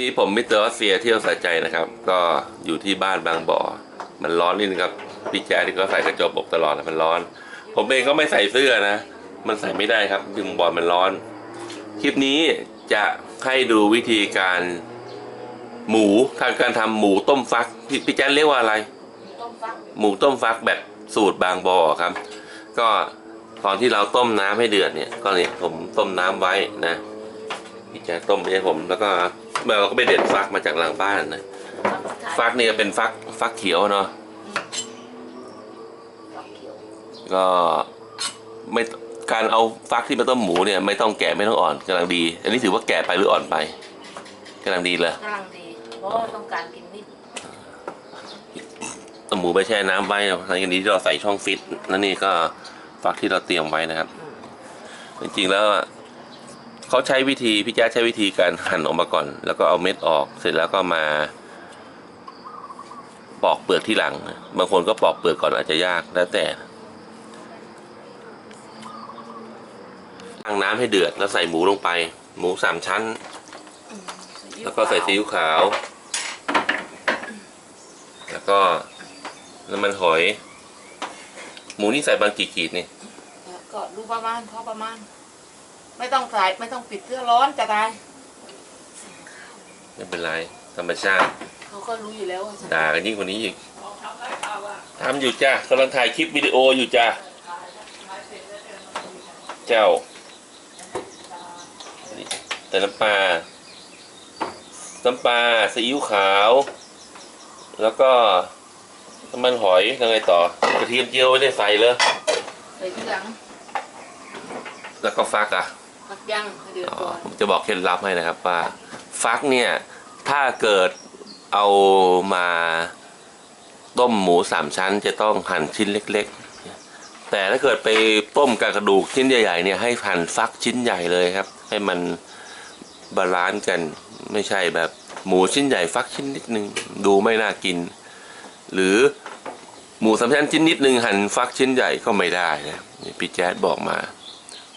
นี่ผมมิสเตอร์ออสเซียเที่ยวสายใจนะครับ ก็อยู่ที่บ้านบางบ่อ มันร้อนนิดนึงครับพี่แจ๊ดที่ก็ใส่กระจกอกตลอดนะมันร้อน ผมเองก็ไม่ใส่เสื้อนะ มันใส่ไม่ได้ครับบึงบ่อมันร้อน คลิปนี้จะให้ดูวิธีการหมูทางการทำหมูต้มฟักพี่พี่แจ๊ดเรียกว่าอะไรต้มฟักหมูต้มฟักแบบสูตรบางบ่อครับ ก็ตอนที่เราต้มน้ำให้เดือดเนี่ย ก็เนี่ยผมต้มน้ำไว้นะ พี่แจ๊คต้มไม่ใช่ผม แล้วก็เราก็ไปเด็ดฟักมาจากหลังบ้านนะฟักเนี่ยเป็นฟักฟักเขียวเนาะฟักเขียวก็ไม่การเอาฟักที่มาต้มหมูเนี่ยไม่ต้องแก่ไม่ต้องอ่อนกำลังดี อันนี้ถือว่าแก่ไปหรืออ่อนไปกำลังดีเลยกำลังดีเพราะว่าต้องการกินนิ่มเอาหมูไปแช่น้ำไว้หลังจากนี้ที่เราใส่ช่องฟิตนั่นนี่ก็ฟักที่เราเตรียมไว้นะครับ จริงๆแล้วอะ เขาใช้วิธีพี่แจ๊คใช้วิธีการหั่นออกมาก่อน แล้วก็เอาเม็ดออกเสร็จแล้วก็มา ปอกเปลือกที่หลัง บางคนก็ปอกเปลือกก่อนอาจจะยากแล้วแต่ตั้งน้ำให้เดือดแล้วใส่หมูลงไป หมูสามชั้น แล้วก็ใส่ซีอิ๊วขาว แล้วก็น้ำมันหอย หมูนี่ใส่บางกี่ขีดนี่ก็ดูประมาณพอประมาณ ไม่ต้องใส่ไม่ต้องปิดเสื้อร้อนจะได้ไม่เป็นไร ธรรมชาติเขาก็รู้อยู่แล้วว่าฉันด่ากันยิ่งกว่านี้อีกทำอยู่จ้ะกำลังถ่ายคลิปวิดีโออยู่จ้ะเจ้านี่แต่น้ำปลาน้ำปลาซีอิ๊วขาว แล้วก็น้ำมันหอยยังไงต่อกระเทียมเจียวไม่ได้ใส่เลย ใส่ทีหลัง แล้วก็ฟักอะ พักย่างเดือดอ๋อนจะบอกเคล็ดลับให้นะครับว่าฟักเนี่ยถ้าเกิดเอามาต้มหมูสามชั้น จะต้องหั่นชิ้นเล็ก ๆ แต่ถ้าเกิดไปต้มกับกระดูกชิ้นใหญ่ๆเนี่ยให้หั่นฟักชิ้นใหญ่เลยครับ ให้มันบาลานซ์กันไม่ใช่แบบหมูชิ้นใหญ่ฟักชิ้นนิดนึงดูไม่น่ากิน หรือหมูสามชั้นชิ้นนิดนึงหั่นฟักชิ้นใหญ่ก็ไม่ได้นะพี่แจ๊ดบอกมา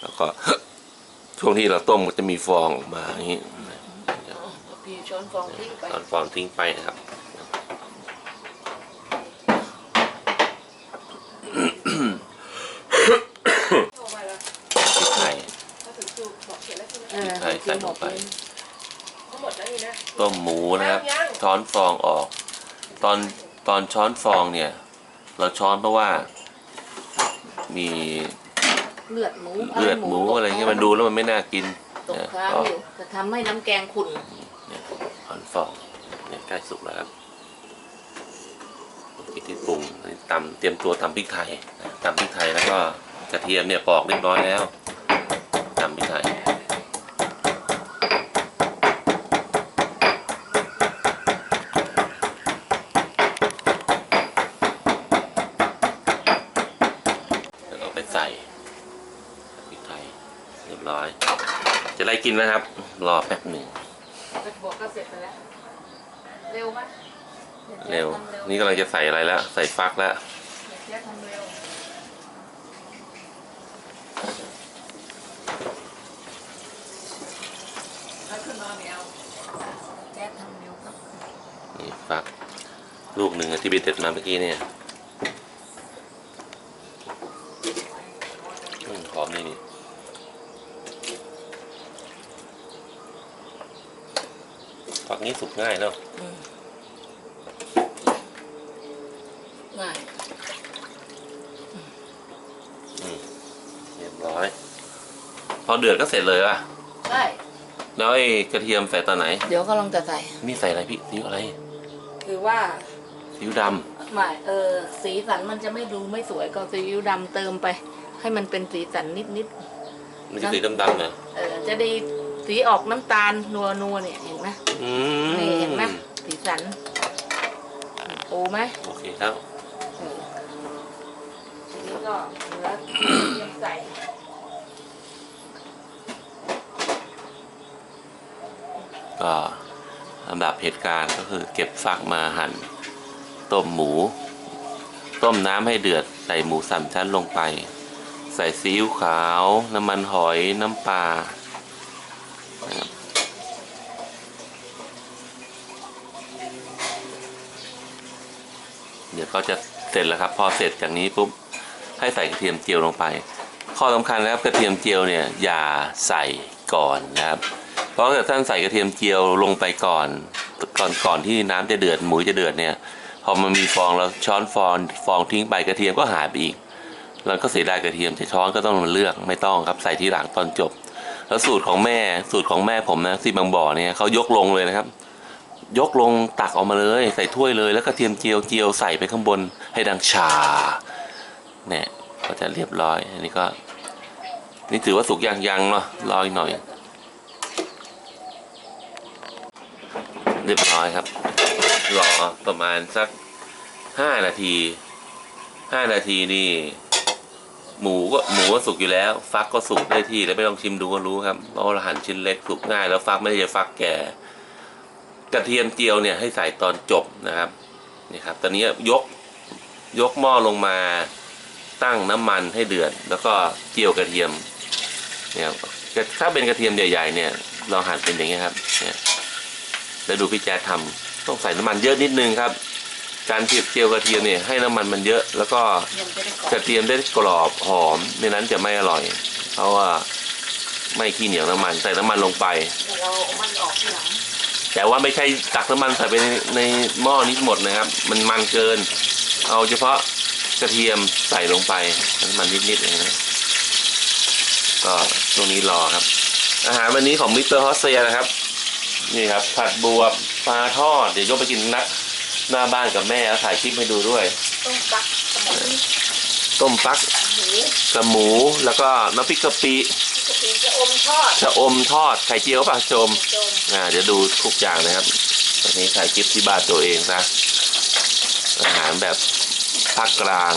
แล้วก็ ช่วงที่เราต้มก็จะมีฟองออกมาอย่างนี้เอาพี่ช้อนฟองทิ้งไปตอนฟองทิ้งไปนะครับ พริกไทยเออใส่ใส่ลงไป ทั้งหมดแล้วนี่นะ ต้มหมูนะครับ ช้อนฟองออก ตอนตอนช้อนฟองเนี่ย เราช้อนเพราะว่า มี เลือดหมูเลือดหมูอะไรเงี้ยมันดูแล้วมันไม่น่ากินตกนะค้างก็อยู่จะทำให้น้ำแกงขุ่นช้อนฟองเนี่ยใกล้สุกแล้วครับอีกที่ปรุงตำเตรียมตัวตำพริกไทยนะตำพริกไทยแล้วก็กระเทียมเนี่ยปอกเรียบร้อยแล้วตำพริกไทย แล้วก็ไปใส่พริกไทยเรียบร้อย จะไล่กินนะครับ รอแป๊บหนึ่งก็บอกก็เสร็จไปแล้ว เร็วไหมเร็ว นี่กำลังจะใส่อะไรแล้ว ใส่ฟักแล้วเดี๋ยวเจ๊ทำเร็วแล้วขึ้นมาไม่เอาแจ๊ดทำเร็วครับนี่ฟัก ลูกหนึ่งอะที่ไปเด็ดมาเมื่อกี้เนี่ยอืมหอมนี่นี่ ฟักนี้สุกง่ายเนาะง่ายเรียบร้อย พอเดือดก็เสร็จเลยป่ะได้แล้วไอ้กระเทียมใส่ตอนไหน เดี๋ยวก็ลองจะใส่ นี่ใส่อะไรพี่ซีอิ๊วอะไรคือว่าซีอิ๊วดไม่เออสีสันมันจะไม่ดูไม่สวยก็ซีอิ๊วดำเติมไป ให้มันเป็นสีสันนิดนิดำมันจะสีดำๆเลยๆเออจะได้ สีออกน้ำตาลนัวนัวๆเนี่ยเห็นไหมอืมนี่เห็นไหมสีสันปูไหมโอเคแล้วเออทีนี้ก็เหลือเตรียมใส่ก็ลำดับเหตุการณ์ก็คือเก็บฟักมาหั่น ต้มหมู ต้มน้ำให้เดือดใส่หมูสามชั้นลงไป ใส่ซีอิ๊วขาว น้ำมันหอยน้ำปลานะครับ เดี๋ยวก็จะเสร็จแล้วครับ พอเสร็จจากนี้ปุ๊บให้ใส่กระเทียมเจียวลงไป ข้อสำคัญนะครับกระเทียมเจียวเนี่ยอย่าใส่ก่อนนะครับ เพราะถ้าท่านใส่กระเทียมเจียวลงไปก่อน ก่อนก่อนที่น้ำจะเดือดหมูจะเดือดเนี่ยพอมันมีฟองเราช้อนฟองฟองทิ้งไปกระเทียมก็หายไปอีกเราก็เสียดายกระเทียมจะช้อนก็ต้องมาเลือกไม่ต้องครับใส่ทีหลังตอนจบ แล้วสูตรของแม่สูตรของแม่ผมนะที่บางบ่อเนี่ยเขายกลงเลยนะครับ ยกลงตักออกมาเลยใส่ถ้วยเลยแล้วก็เทียมเจียวเจียวใส่ไปข้างบนให้ดังชาเนี่ยก็จะเรียบร้อย อันนี้ก็ นี่ถือว่าสุกยังยังเนาะรออีกหน่อย เรียบร้อยครับรอประมาณสักห้านาทีห้านาทีนี่ หมูก็หมูก็สุกอยู่แล้ว ฟักก็สุกได้ที่แล้วไม่ต้องชิมดูก็รู้ครับเพราะว่าเราหั่นชิ้นเล็กสุกง่าย แล้วฟักไม่ได้จะฟักแก่กระเทียมเจียวเนี่ยให้ใส่ตอนจบนะครับนี่ครับ ตอนนี้ยกยกหม้อลงมาตั้งน้ำมันให้เดือด แล้วก็เจียวกระเทียมเนี่ยครับถ้าเป็นกระเทียมใหญ่ๆเนี่ย เราหั่นเป็นอย่างนี้ยครับ เนี่ยแล้วดูพี่แจ๊ดทำต้องใส่น้ำมันเยอะนิดนึงครับ การเจียวเจียวกระเทียมเนี่ยให้น้ำมันมันเยอะ แล้วก็จะได้กระเทียมได้กรอบหอมไม่นั้นจะไม่อร่อย เพราะว่าไม่ขี้เหนียวน้ำมันใส่น้ำมันลงไป แต่ว่าไม่ใช่ตักน้ำมันใส่ไปในในหม้อนี้หมดนะครับ มันมันเกิน เอาเฉพาะกระเทียมใส่ลงไปน้ำมันนิดๆเองนะก็ช่วงนี้รอครับ อาหารวันนี้ของมิสเตอร์ฮอสเซียนะครับ นี่ครับ ผัดบวบปลาทอด เดี๋ยวยกไปกินนัก หน้าบ้านกับแม่แล้วถ่ายคลิปให้ดูด้วย ต้องปักสมุนต้มฟักหมูกับหมู แล้วก็น้ำพริกกะปิกะปิจะอมทอดชะอมทอดไข่เจียวป่ะชมโจมอ่าเดี๋ยวดูทุกอย่างนะครับตอนนี้ถ่ายคลิปที่บ้านตัวเองนะอาหารแบบภาคกลาง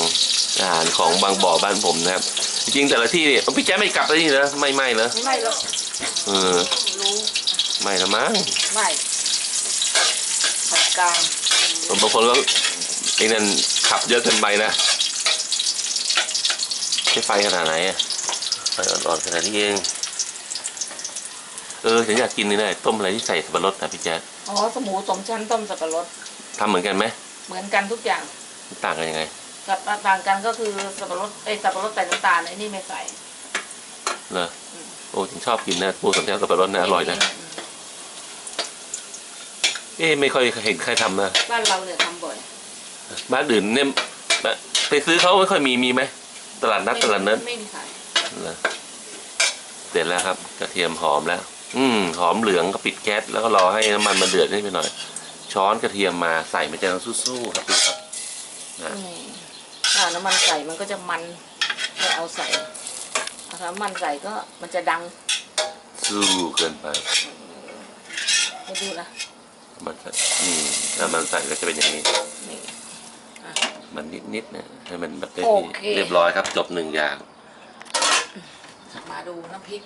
อาหารของบางบ่อบ้านผมนะครับ จริงๆแต่ละที่เนี่ยพี่แจ๊คไม่กลับแล้วนี่นะไม่ไม่เหรอไม่ไม่หรอกเออรู้ไม่ละมั้งไม่ผัดกลาง บางคนก็ไอ้นั่นขับเยอะเกินไปนะใช้ไฟขนาดไหนอะไฟอ่อนๆขนาดนี้เอง เออฉันอยากกินนี่นะต้มอะไรที่ใส่สับปะรดนะพี่แจ๊คอ๋อสมูสมชั้นต้มสับปะรดทำเหมือนกันไหมเหมือนกันทุกอย่างต่างกันยังไง กับต่างกันก็คือสับปะรดไอยสับปะรดใส่น้ำตาลไอ้นี่ไม่ใส่เหรอโอ้ฉันชอบกินนะปูสำเร็จสับปะรดนะอร่อยนะ เอ๊ะไม่ค่อยเห็นใครทำนะ บ้านเราเนี่ยทำบ่อย บ้านอื่นเนี่ยไปซื้อเขาไม่ค่อยมีมีไหมตลาดนัดตลาดนั้นไม่มีขายเหรอเสร็จแล้วครับ กระเทียมหอมแล้ว อืมหอมเหลืองก็ปิดแก๊สแล้วก็รอให้น้ำมันมันเดือดนิดไปหน่อย ช้อนกระเทียมมาใส่มันจะสู้ๆครับดูครับอืมถ้าน้ำมันใส่มันก็จะมันไม่เอาใส่ถ้าน้ำมันใส่ก็มันจะดังสู้เกินไปให้ดูนะ มันใส่อืมถ้ามันใส่ก็จะเป็นอย่างนี้นี่มันนิดๆนะให้มันแบบได้โอที่เค เรียบร้อยครับ จบหนึ่งอย่าง มาดูน้ำพริก